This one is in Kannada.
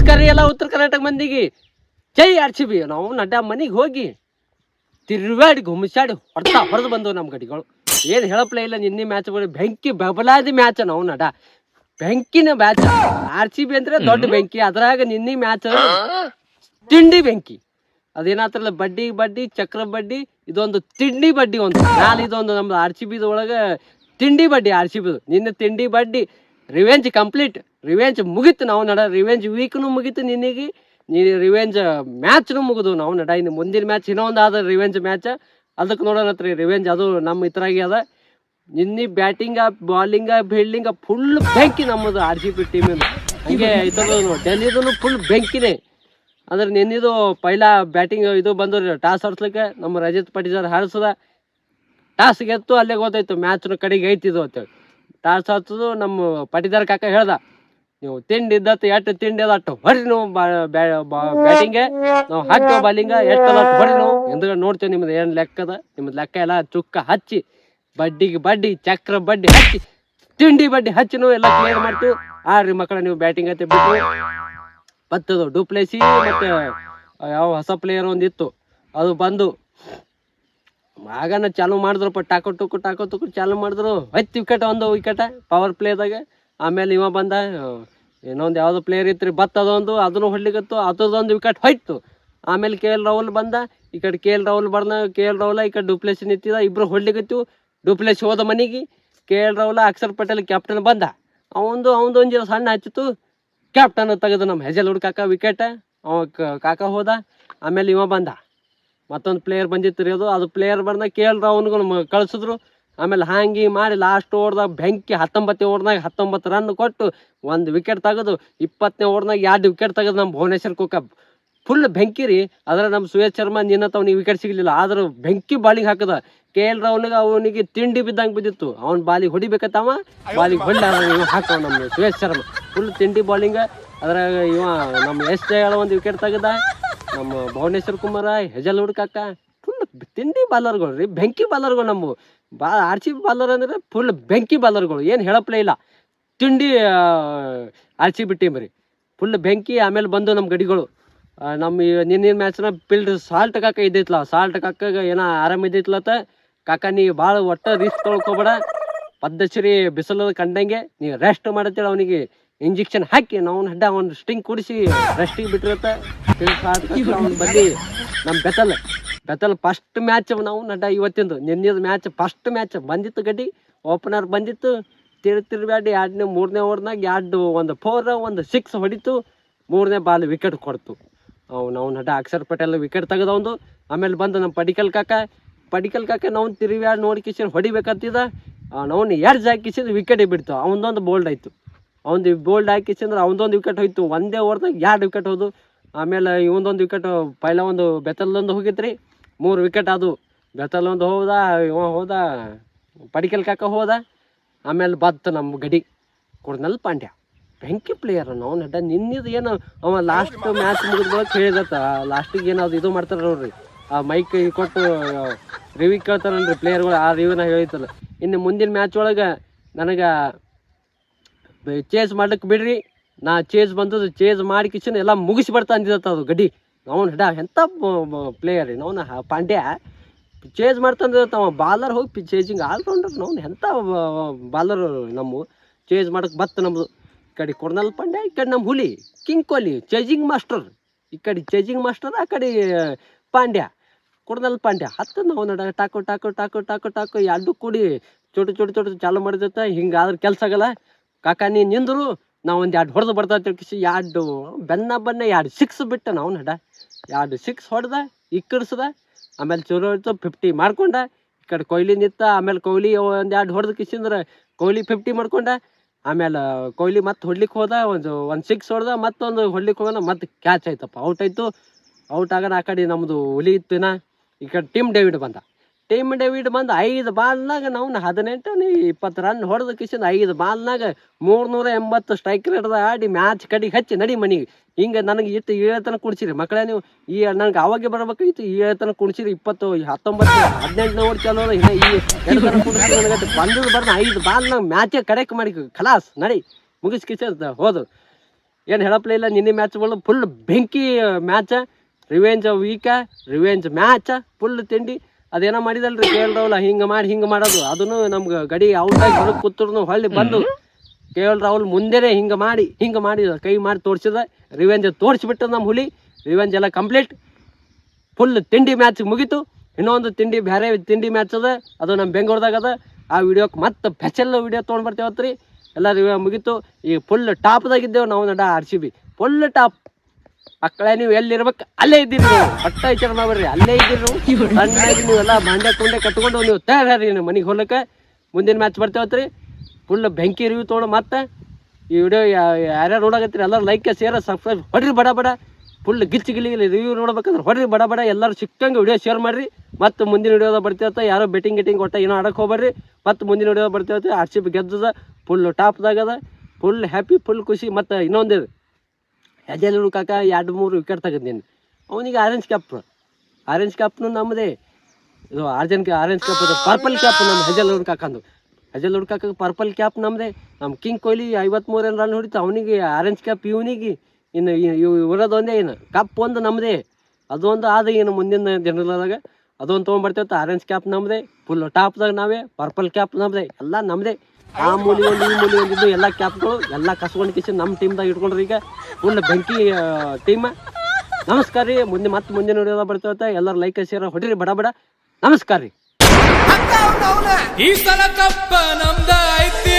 ನಮಸ್ಕಾರ ರೀ ಎಲ್ಲ ಉತ್ತರ ಕರ್ನಾಟಕ ಮಂದಿಗೆ. ಜೈ ಆರ್ ಸಿ ಬಿ. ನಾವು ನಡ್ಡ ಮನೆಗೆ ಹೋಗಿ ತಿರುವಾಡಿ ಗುಮ್ಸಾಡಿ ಹೊಡ್ತಾ ಹೊಡೆದು ಬಂದವು ನಮ್ಮ ಗಡಿಗಳು. ಏನು ಹೇಳಪ್ಲೇ ಇಲ್ಲ, ನಿನ್ನೆ ಮ್ಯಾಚ್ಗಳು ಬೆಂಕಿ ಬಬಲಾದಿ ಮ್ಯಾಚ್ ನಾವು ನಡ ಬೆಂಕಿನ ಮ್ಯಾಚ್ ಆರ್ ಸಿ ಬಿ ಅಂದ್ರೆ ದೊಡ್ಡ ಬೆಂಕಿ. ಅದ್ರಾಗ ನಿನ್ನೆ ಮ್ಯಾಚ್ ತಿಂಡಿ ಬೆಂಕಿ. ಅದೇನಾತ್ರಲ್ಲ ಬಡ್ಡಿ ಬಡ್ಡಿ, ಚಕ್ರ ಬಡ್ಡಿ, ಇದೊಂದು ತಿಂಡಿ ಬಡ್ಡಿ ಒಂದು. ನಾಳೆ ಇದೊಂದು ನಮ್ದು ಆರ್ ಸಿ ಬಿದ ತಿಂಡಿ ಬಡ್ಡಿ ಆರ್ ಸಿ ಬಿದು. ನಿನ್ನೆ ತಿಂಡಿ ಬಡ್ಡಿ ರಿವೆಂಜ್ ಕಂಪ್ಲೀಟ್, ರಿವೆಂಜ್ ಮುಗೀತು ನಾವು ನಡ, ರಿವೆಂಜ್ ವೀಕ್ನು ಮುಗೀತು ನಿನಗೆ, ನೀ ರಿವೆಂಜ್ ಮ್ಯಾಚ್ನು ಮುಗಿದು ನಾವು ನಡ. ಇನ್ನು ಮುಂದಿನ ಮ್ಯಾಚ್ ಇನ್ನೊಂದು ಆದ ರಿವೆಂಜ್ ಮ್ಯಾಚ ಅದಕ್ಕೆ ನೋಡೋಣತ್ರಿ ರಿವೆಂಜ್ ಅದು ನಮ್ಮ ಇತರಾಗಿ ಅದ ನಿನ್ನೆ ಬ್ಯಾಟಿಂಗ ಬಾಲಿಂಗ ಫೀಲ್ಡಿಂಗ ಫುಲ್ ಬೆಂಕಿ ನಮ್ಮದು ಆರ್ ಸಿ ಪಿ ಟೀಮ್ ಹಂಗೆ ಇತರದು ಡೆಲ್ಲಿದು ಫುಲ್ ಬೆಂಕಿನೇ. ಅಂದ್ರೆ ನಿನ್ನಿದು ಪೈಲ ಬ್ಯಾಟಿಂಗ್ ಇದು ಬಂದ್ರು ಟಾಸ್ ಹೊಡ್ಸ್ಲಿಕ್ಕೆ ನಮ್ಮ ರಜತ್ ಪಟೀದಾರ್ ಹಾರಿಸದ. ಟಾಸ್ ಗೆತ್ತು ಅಲ್ಲೇ ಗೊತ್ತಾಯ್ತು ಮ್ಯಾಚ್ನ ಕಡೆಗೆ ಐತಿದು ಅಂತೇಳಿ. ಟಾಸ್ ಹಚ್ಚದು ನಮ್ಮ ಪಟಿದಾರ ಕಾಕ ಹೇಳ್ದ, ನೀವು ತಿಂಡಿ ಇದ್ದತ್ತು ಎಷ್ಟು ತಿಂಡಿ ಅದ ಅಟ್ಟು ಹೊಡ್ರಿ ನೀವು ಬ್ಯಾಟಿಂಗೆ ನಾವು ಹಾಕ್ತೇವೆ ಬಾಲಿಂಗ ಎಷ್ಟು ಅಷ್ಟು ಹೊಡ್ರಿ ನಾವು. ಎಂದ್ರೆ ನೋಡ್ತೇವೆ ನಿಮ್ದು ಏನು ಲೆಕ್ಕದ ನಿಮ್ದು ಲೆಕ್ಕ ಎಲ್ಲ ಚುಕ್ಕ ಹಚ್ಚಿ, ಬಡ್ಡಿಗೆ ಬಡ್ಡಿ, ಚಕ್ರ ಬಡ್ಡಿ ಹಚ್ಚಿ, ತಿಂಡಿ ಬಡ್ಡಿ ಹಚ್ಚಿ ನಾವು ಎಲ್ಲ ಕ್ಲಿಯರ್ ಮಾಡ್ತೀವಿ. ರೀ ಮಕ್ಕಳ, ನೀವು ಬ್ಯಾಟಿಂಗ್ ಅಂತ ಬಿಟ್ಟು ಬತ್ತದು ಡೂಪ್ಲೇಸಿ ಮತ್ತೆ ಯಾವ ಹೊಸ ಪ್ಲೇಯರ್ ಒಂದಿತ್ತು, ಅದು ಬಂದು ಆಗನ ಚಾಲು ಮಾಡಿದ್ರಪ್ಪ ಟಾಕೋ ಟುಕು ಟಾಕೋ ಟುಕು ಚಾಲು ಮಾಡಿದ್ರು. ಹತ್ತು ವಿಕೆಟ್ ಒಂದು ವಿಕೆಟ ಪವರ್ ಪ್ಲೇದಾಗ ಆಮೇಲೆ ಇವ ಬಂದ ಇನ್ನೊಂದು ಯಾವುದೋ ಪ್ಲೇಯರ್ ಇತ್ತು ರೀ ಅದೊಂದು, ಅದನ್ನು ಹೊಡ್ಲಿಕತ್ತು ಅದೊಂದು ವಿಕೆಟ್ ಹೋಯ್ತು. ಆಮೇಲೆ ಕೆ ಎಲ್ ರಾಹುಲ್ ಬಂದ, ಈ ಕಡೆ ಕೆ ಎಲ್ ರಾಹುಲ್ ಬರ್ದ ಕೆ ಎಲ್ ರಾಹುಲ ಈ ಕಡೆ ಡೂಪ್ಲೇಸಿ ನಿಂತಿದ, ಇಬ್ರು ಹೊಡ್ಲಿಕತ್ತು. ಡೂಪ್ಲೇಸಿ ಹೋದ ಮನೆಗೆ K L Rahul, Axar Patel captain ಬಂದ. ಅವಂದು ಅವಂದು ಒಂದು ಸಣ್ಣ ಹಚ್ಚಿತು ಕ್ಯಾಪ್ಟನ್ ತೆಗೆದು ನಮ್ಮ ಹೆಜಲ್ ಹುಡ್ಕಾಕ ವಿಕೆಟ್ ಅವ ಕಾಕ ಹೋದ. ಆಮೇಲೆ ಇವ ಬಂದ. ಮತ್ತೊಂದು ಪ್ಲೇಯರ್ ಬಂದಿತ್ತು ರೀ ಅದು. ಅದು ಪ್ಲೇಯರ್ ಬಂದ ಕೇಳ್ರ ನಮ್ಗೆ ಕಳಿಸಿದ್ರು. ಆಮೇಲೆ ಹಾಂಗಿ ಮಾಡಿ ಲಾಸ್ಟ್ ಓಡ್ದಾಗ ಬೆಂಕಿ ಹತ್ತೊಂಬತ್ತನೇ ಓವರ್ನಾಗ ಹತ್ತೊಂಬತ್ತು ರನ್ ಕೊಟ್ಟು ಒಂದು ವಿಕೆಟ್ ತೆಗೆದು ಇಪ್ಪತ್ತನೇ ಓವರ್ನಾಗ ಎರಡು ವಿಕೆಟ್ ತೆಗೆದು ನಮ್ಮ ಭುವನೇಶ್ವರ್ ಕುಕ್ಕ ಫುಲ್ ಬೆಂಕಿ ರೀ. ಅದ್ರ ನಮ್ಮ ಸುಯೇಶ್ ಶರ್ಮಾ ನಿನ್ನತ್ತ ಅವ್ನಿಗೆ ವಿಕೆಟ್ ಸಿಗಲಿಲ್ಲ. ಆದರೂ ಬೆಂಕಿ ಬಾಲಿಗೆ ಹಾಕದ. ಕೆ ಎಲ್ ರಾಹುಲ್ಗೆ ಅವನಿಗೆ ತಿಂಡಿ ಬಿದ್ದಂಗೆ ಬಿದ್ದಿತ್ತು. ಅವ್ನ ಬಾಲಿಗೆ ಹೊಡಿಬೇಕತ್ತವ ಬಾಲಿಗೆ ಹೊಡ್ಲ ಹಾಕವ ನಮ್ಮ ಸುಯೇಶ್ ಶರ್ಮಾ. ಫುಲ್ ತಿಂಡಿ ಬಾಲಿಂಗ ಅದ್ರಾಗ ಇವ ನಮ್ಮ ಎಸ್ ಒಂದು ವಿಕೆಟ್ ತೆಗೆದ. ನಮ್ಮ ಭುವನೇಶ್ವರ್ ಕುಮಾರ, ಹೆಜಲ್ ಹುಡ್ಕಾಕ ಫುಲ್ ತಿಂಡಿ ಬಾಲರ್ಗಳು ರೀ, ಬೆಂಕಿ ಬಾಲರ್ಗಳು ನಮ್ಮ, ಬಾ ಆರ್ ಸಿ ಬಿ ಬಾಲರ್ ಅಂದ್ರೆ ಫುಲ್ ಬೆಂಕಿ ಬಾಲರ್ಗಳು ಏನು ಹೇಳಪ್ಲೇ ಇಲ್ಲ. ತಿಂಡಿ ಆರ್ ಸಿ ಬಿ ಟೀಮ್ ರೀ ಫುಲ್ ಬೆಂಕಿ, ಆಮೇಲೆ ಬಂದು ನಮ್ಮ ಗಡಿಗಳು. ನಮ್ಮ ನಿನ್ನೆ ನಿನ್ನಿನ ಮ್ಯಾಚ್ನ ಪಿಲ್ಡ್ ಸಾಲ್ಟ್ ಕಾಕ ಇದ್ದಿತ್ತು ಸಾಲ್ಟ್ ಕಾಕ ಏನೋ ಆರಾಮ ಇದ್ದೈತ್ಲತ್ತ ಕಾಕ ನೀ ಭಾಳ ಒಟ್ಟ ರೀಸ್ ತೊಳ್ಕೊಬೇಡ, ಪದ್ಧಶ್ರೀ ಬಿಸಿಲು ಕಂಡಂಗೆ ನೀವು ರೆಸ್ಟ್ ಮಾಡತ್ತೇಳಿ ಅವನಿಗೆ. ಇಂಜೆಕ್ಷನ್ ಹಾಕಿ ನಾವು ಹಡ್ಡ ಒಂದು ಸ್ಟಿಂಗ್ ಕುಡಿಸಿ ರೆಸ್ಟಿಗೆ ಬಿಟ್ಟಿರತ್ತ. ಬಂದು ನಮ್ಮ ಬೆತಲ್ ಬೆತಲ್ ಫಸ್ಟ್ ಮ್ಯಾಚ್ ನಾವು ನಡ್ಡ ಇವತ್ತಿಂದು. ನಿನ್ನೆದು ಮ್ಯಾಚ್ ಫಸ್ಟ್ ಮ್ಯಾಚ್ ಬಂದಿತ್ತು ಗಡಿ ಓಪನರ್ ಬಂದಿತ್ತು. ತಿರು ತಿರುಗಾಡಿ ಎರಡನೇ ಮೂರನೇ ಓವರ್ನಾಗ ಎರಡು ಒಂದು ಫೋರ್ ಒಂದು ಸಿಕ್ಸ್ ಹೊಡಿತು. ಮೂರನೇ ಬಾಲ್ ವಿಕೆಟ್ ಕೊಡ್ತು. ಅವು ನಾವು ನಟ ಅಕ್ಷರ್ ಪಟೇಲ್ ವಿಕೆಟ್ ತೆಗೆದವಂದು ಆಮೇಲೆ ಬಂದು ನಮ್ಮ ಪಡಿಕಲ್ ಕಾಕ. ಪಡಿಕಲ್ ಕಾಕ ನಾವು ತಿರುವ್ಯಾಡ್ ನೋಡಿ ಕಿಸಿನ ಹೊಡಿಬೇಕಂತಿದ್ದ ನಾವು ಎರಡು ಹಾಕಿಸಿದ ವಿಕೆಟ್ ಬಿಡ್ತು. ಅವನದೊಂದು ಬೋಲ್ಡ್ ಆಯಿತು. ಅವ್ನು ಬೋಲ್ಡ್ ಹಾಕಿಸಿದ್ರೆ ಅವನದೊಂದು ವಿಕೆಟ್ ಹೋಯ್ತು. ಒಂದೇ ಓವರ್ದಾಗ ಎರಡು ವಿಕೆಟ್ ಹೋದು. ಆಮೇಲೆ ಇವೊಂದೊಂದು ವಿಕೆಟ್ ಪೈಲ ಒಂದು ಬೆತ್ತಲ್ದೊಂದು ಹೋಗಿತ್ರಿ. ಮೂರು ವಿಕೆಟ್ ಅದು ಬೆತ್ತಲ್ ಹೋದ, ಇವ ಹೋದ, ಪಡಿಕಲ್ ಕಾಕ ಹೋದ. ಆಮೇಲೆ ಬತ್ತು ನಮ್ಮ ಗಡಿ. ಕೊಡ್ನಲ್ ಪಾಂಡ್ಯ. ಬೆಂಕಿ ಪ್ಲೇಯರ್ ನಡ್ಡ ನಿನ್ನಿದು ಏನು, ಅವ ಲಾಸ್ಟ್ ಮ್ಯಾಚ್ ಮುಗಿದ್ಮೇಲೆ ಹೇಳಿದತ್ತ. ಲಾಸ್ಟಿಗೆ ಏನೋ ಇದು ಮಾಡ್ತಾರೆ ನೋಡ್ರಿ. ಆ ಮೈಕ್ ಕೊಟ್ಟು ರಿವ್ಯೂ ಕೇಳ್ತಾರಲ್ರಿ ಪ್ಲೇಯರ್ಗಳು ಆ ರಿವ್ಯೂನ ಹೇಳಿತ್ತಲ್ಲ. ಇನ್ನು ಮುಂದಿನ ಮ್ಯಾಚ್ ಒಳಗೆ ನನಗೆ ಚೇಸ್ ಮಾಡ್ಲಿಕ್ಕೆ ಬಿಡ್ರಿ. ನಾ ಚೇಜ್ ಬಂದದ್ದು ಚೇಜ್ ಮಾಡಿ ಕಿಶನ್ ಎಲ್ಲ ಮುಗಿಸಿ ಬರ್ತಾ ಅಂದಿದತ್ತ ಅದು ಗಡಿ ಅವ್ನು ಹಿಡ ಎಂಥ ಪ್ಲೇಯರ್ ರೀ ಪಾಂಡ್ಯಾ. ಪಾಂಡ್ಯ ಚೇಜ್ ಮಾಡ್ತಂದ್ರೆ ಅವ ಬಾಲರ್ ಹೋಗಿ ಚೇಜಿಂಗ್ ಆಲ್ರೌಂಡರ್ ನಾವು ಎಂಥ ಬಾಲರ್ ನಮ್ಮ ಚೇಜ್ ಮಾಡಕ್ಕೆ ಬತ್ತು ನಮ್ಮದು ಈ ಕಡೆ ಕೊರ್ನಲ್ ಪಾಂಡ್ಯ, ಈ ಕಡೆ ನಮ್ಮ ಹುಲಿ ಕಿಂಗ್ ಕೊಹ್ಲಿ ಚೇಜಿಂಗ್ ಮಾಸ್ಟರ್ ಈ ಕಡೆ ಚೇಜಿಂಗ್ ಮಾಸ್ಟರ್ ಆ ಕಡೆ, ಪಾಂಡ್ಯ. ಕೊರ್ನಲ್ ಪಾಂಡ್ಯ ಹತ್ತು ನಾವು ನಡ ಟಾಕೋ ಟಾಕೋ ಟಾಕೋ ಟಾಕೋ ಟಾಕೋ, ಎರಡು ಕೂಡಿ ಚೋಟು ಚೋಟು ಚೋಟು ಚಾಲು ಮಾಡಿದತ್ತ ಹಿಂಗಾದ್ರೆ ಕೆಲಸ ಆಗಲ್ಲ. ಕಾಕ ನೀ ನಿಂದ್ರು, ನಾವು ಒಂದು ಎರಡು ಹೊಡೆದು ಬರ್ತಾ ತಿಳ್ಕಿಸಿ ಎರಡು ಬೆನ್ನ ಬನ್ನ, ಎರಡು ಸಿಕ್ಸ್ ಬಿಟ್ಟ ನಾವು ನಡ ಎರಡು ಸಿಕ್ಸ್ ಹೊಡೆದ, ಇಕ್ಕಡಿಸ್ದ, ಆಮೇಲೆ ಚಲೋ ಇತ್ತು ಫಿಫ್ಟಿ ಮಾಡ್ಕೊಂಡ, ಈ ಕಡೆ ಕೊಹ್ಲಿ ನಿತ್ತ, ಆಮೇಲೆ ಕೊಹ್ಲಿ ಒಂದು ಎರಡು ಹೊಡೆದು ಕಿಸಿಂದ್ರೆ ಕೊಹ್ಲಿ ಫಿಫ್ಟಿ ಮಾಡ್ಕೊಂಡ, ಆಮೇಲೆ ಕೊಹ್ಲಿ ಮತ್ತೆ ಹೊಡ್ಲಿಕ್ಕೆ ಹೋದ, ಒಂದು ಒಂದು ಸಿಕ್ಸ್ ಹೊಡೆದ, ಮತ್ತೊಂದು ಹೊಡ್ಲಿಕ್ಕೆ ಹೋಗೋಣ, ಮತ್ತೆ ಕ್ಯಾಚ್ ಆಯ್ತಪ್ಪ. ಔಟ್ ಆಯ್ತು. ಔಟ್ ಆಗೋಣ ಆ ಕಡೆ ನಮ್ಮದು ಹುಲಿ ಇತ್ತಿನ. ಈ ಕಡೆ ಟೀಮ್ ಡೇವಿಡ್ ಬಂದ. ಟೀಮ್ ಡೇವಿಡ್ ಬಂದು ಐದು ಬಾಲ್ನಾಗ ನಾವು ಹದಿನೆಂಟು ಇಪ್ಪತ್ತು ರನ್ ಹೊಡೆದು ಕಿಶನ್ ಐದು ಬಾಲ್ನಾಗ ಮೂರ್ನೂರ ಎಂಬತ್ತು ಸ್ಟ್ರೈಕ್ ರೇಟ್ದ ಆಡಿ ಮ್ಯಾಚ್ ಕಡಿಗೆ ಹಚ್ಚಿ ನಡಿ ಮನಿಗೆ ಹಿಂಗೆ ನನಗೆ ಇಟ್ಟು ಏಳತನ ಕುಣಿಸಿರಿ ಮಕ್ಕಳೇ ನೀವು, ಈ ನನಗೆ ಅವಾಗೆ ಬರ್ಬೇಕಾಗಿತ್ತು ಏಳತನ ಕುಣಿಸಿರಿ ಇಪ್ಪತ್ತು, ಹತ್ತೊಂಬತ್ತು ಹದಿನೆಂಟು ಓವರ್ ಚಲೋ ಈ ನನಗೆ ಬಂದದ್ದು ಬರ್ದು ಐದು ಬಾಲ್ನಾಗ ಮ್ಯಾಚೇ ಕಡೆಕ್ ಮಾಡಿ ಖಲಾಸ್, ನಡಿ. ಮುಗಿಸ್ ಕಿಶನ್ ಹೋದು. ಏನು ಹೇಳಪ್ಲೇ ಇಲ್ಲ, ನಿನ್ನೆ ಮ್ಯಾಚ್ಗಳು ಫುಲ್ ಬೆಂಕಿ match revenge week revenge match full ತಿಂಡಿ. ಅದೇನೋ ಮಾಡಿದಲ್ರಿ ಕೆ ಎಲ್ ರಾಹುಲ್ ಹಿಂಗೆ ಮಾಡಿ ಹಿಂಗೆ ಮಾಡೋದು. ಅದನ್ನು ನಮ್ಗೆ ಗಡಿ ಔಟ್ ಆಗಿ ಹೊರಗೆ ಕೂತ್ರು ಹೊಳ್ಳಿ ಬಂದು ಕೆ ಎಲ್ ರಾಹುಲ್ ಮುಂದೆನೆ ಹಿಂಗೆ ಮಾಡಿ ಹಿಂಗೆ ಮಾಡಿ ಕೈ ಮಾಡಿ ತೋರ್ಸಿದ. ರಿವೆಂಜ್ ತೋರಿಸ್ಬಿಟ್ಟು ನಮ್ಮ ಹುಲಿ. ರಿವೆಂಜ್ ಎಲ್ಲ ಕಂಪ್ಲೀಟ್ ಫುಲ್ ತಿಂಡಿ ಮ್ಯಾಚ್ ಮುಗೀತು. ಇನ್ನೊಂದು ತಿಂಡಿ ಬೇರೆ ತಿಂಡಿ ಮ್ಯಾಚ್ ಅದ. ಅದು ನಮ್ಮ ಬೆಂಗಳೂರದಾಗ ಅದ. ಆ ವಿಡಿಯೋಕ್ಕೆ ಮತ್ತೆ ಸ್ಪೆಷಲ್ ವಿಡಿಯೋ ತೊಗೊಂಡು ರೀ ಎಲ್ಲ ರಿವ್ಯೂ ಮುಗೀತು. ಈಗ ಫುಲ್ ಟಾಪ್ದಾಗಿದ್ದೇವೆ ನಾವು ನಡ R C B full top ಮಕ್ಕಳೇ, ನೀವು ಎಲ್ಲಿರ್ಬೇಕು, ಅಲ್ಲೇ ಇದ್ದೀರಿ ನೀವು. ಹೊಟ್ಟ ವಿಚಾರ ಮಾಡ್ಬೇಡ್ರಿ ಅಲ್ಲೇ ಇದ್ದೀರಿ ನೀವು. ನೀವೆಲ್ಲ ಮಂಡ್ಯ ಕುಂಡೆ ಕಟ್ಕೊಂಡು ನೀವು ತಯಾರಿ ನೀವು ಮನೆಗೆ ಹೋಗ್ಲಿಕ್ಕೆ. ಮುಂದಿನ ಮ್ಯಾಚ್ ಬರ್ತೇವತ್ರಿ ಫುಲ್ ಬೆಂಕಿ ರಿವ್ಯೂ ತೊಗೊಂಡು ಮತ್ತೆ. ಈ ವಿಡಿಯೋ ಯಾರ್ಯಾರು ನೋಡಕತ್ತೀರಿ, ಎಲ್ಲರೂ ಲೈಕ್ ಶೇರ್ ಸಬ್ಸ್ಕ್ರೈಬ್ ಹೊಡ್ರಿ ಬಡ ಬಡ. ಫುಲ್ ಗಿಚ್ಚಿ ಗಿಲಿ ರಿವ್ಯೂ ನೋಡ್ಬೇಕಂದ್ರೆ ಹೊಡ್ರಿ ಬಡ ಬಡ. ಎಲ್ಲರೂ ಸಿಕ್ಕಂಗೆ ವಿಡಿಯೋ ಶೇರ್ ಮಾಡಿರಿ. ಮತ್ತು ಮುಂದಿನ ವಿಡಿಯೋದಾಗ ಬರ್ತಿರತ್ತೆ ಯಾರೋ ಬೆಟ್ಟಿಂಗ್ ಗಿಟ್ಟಿಂಗ್ ಒಟ್ಟ ಏನೋ ಆಡಕ್ಕೆ ಹೋಗ್ರಿ ಮತ್ತು ಮುಂದಿನ ವಿಡಿಯೋದಾಗ ಬರ್ತಿರತ್ತೆ ಆರ್ ಸಿ ಬಿ ಗೆದ್ದದ ಫುಲ್ ಟಾಪ್ದಾಗದ ಫುಲ್ ಹ್ಯಾಪಿ ಫುಲ್ ಖುಷಿ. ಮತ್ತು ಇನ್ನೊಂದು ಹೆಜಲ್ ಕಾಕ ಎರಡು ಮೂರು ವಿಕೆಟ್ ತೆಗೆದಿನಿ ಅವನಿಗೆ ಆರೆಂಜ್ ಕ್ಯಾಪ್ ಆರೆಂಜ್ ಕ್ಯಾಪ್ನು ನಮ್ಮದೇ ಇದು ಆರ್ಜನ್ ಆರೆಂಜ್ ಕ್ಯಾಪ್ ಅದು ಪರ್ಪಲ್ ಕ್ಯಾಪ್ ನಮ್ಮ ಹೆಜಲ್ ಕಾಕಂದು. ಹೆಜಲ್ ಕಾಕ ಪರ್ಪಲ್ ಕ್ಯಾಪ್ ನಮ್ಮದೇ ನಮ್ಮ ಕಿಂಗ್ ಕೊಹ್ಲಿ ಏನು ರನ್ ಹೊಡಿತು, ಅವನಿಗೆ ಆರೆಂಜ್ ಕ್ಯಾಪ್ ಇವನಿಗೆ ಇನ್ನು ಇರೋದು ಒಂದೇ ಏನು? ಕಪ್ ಒಂದು ನಮ್ಮದೇ ಅದೊಂದು ಆದ ಏನು ಮುಂದಿನ ದಿನದಾಗ ಅದೊಂದು ತೊಗೊಂಡ್ಬರ್ತೇವೆ ಆರೆಂಜ್ ಕ್ಯಾಪ್ ನಮ್ಮದೇ ಫುಲ್ ಟಾಪ್ದಾಗ ನಾವೇ ಪರ್ಪಲ್ ಕ್ಯಾಪ್ ನಮ್ಮದೇ ಎಲ್ಲ ನಮ್ಮದೇ ಆ ಮೂಲಿ ಒಂದು ಈ ಮೂಲಿ ಒಂದಿದ್ದು ಎಲ್ಲ ಕ್ಯಾಪ್ಗಳು ಎಲ್ಲ ಕಸ್ಕೊಂಡು ಕಿಸಿ ನಮ್ಮ ಟೀಮ್ದಾಗ ಇಟ್ಕೊಂಡ್ರಿ ಈಗ. ಫುಲ್ ಬೆಂಕಿ ಟೀಮ್ ನಮಸ್ಕಾರ ರೀ. ಮುಂದೆ ಮತ್ತೆ ಮುಂದೆ ನೋಡಿದ ಬರ್ತೇವೆ ಎಲ್ಲರೂ ಲೈಕ್ ಶೇರ್ ಹೊಡಿರಿ. ಬಡ ಬಡ. ನಮಸ್ಕಾರ ರೀ. ಈ ಸಲ ಕಪ್ಪ ನಮ್ದ ಐತಿ.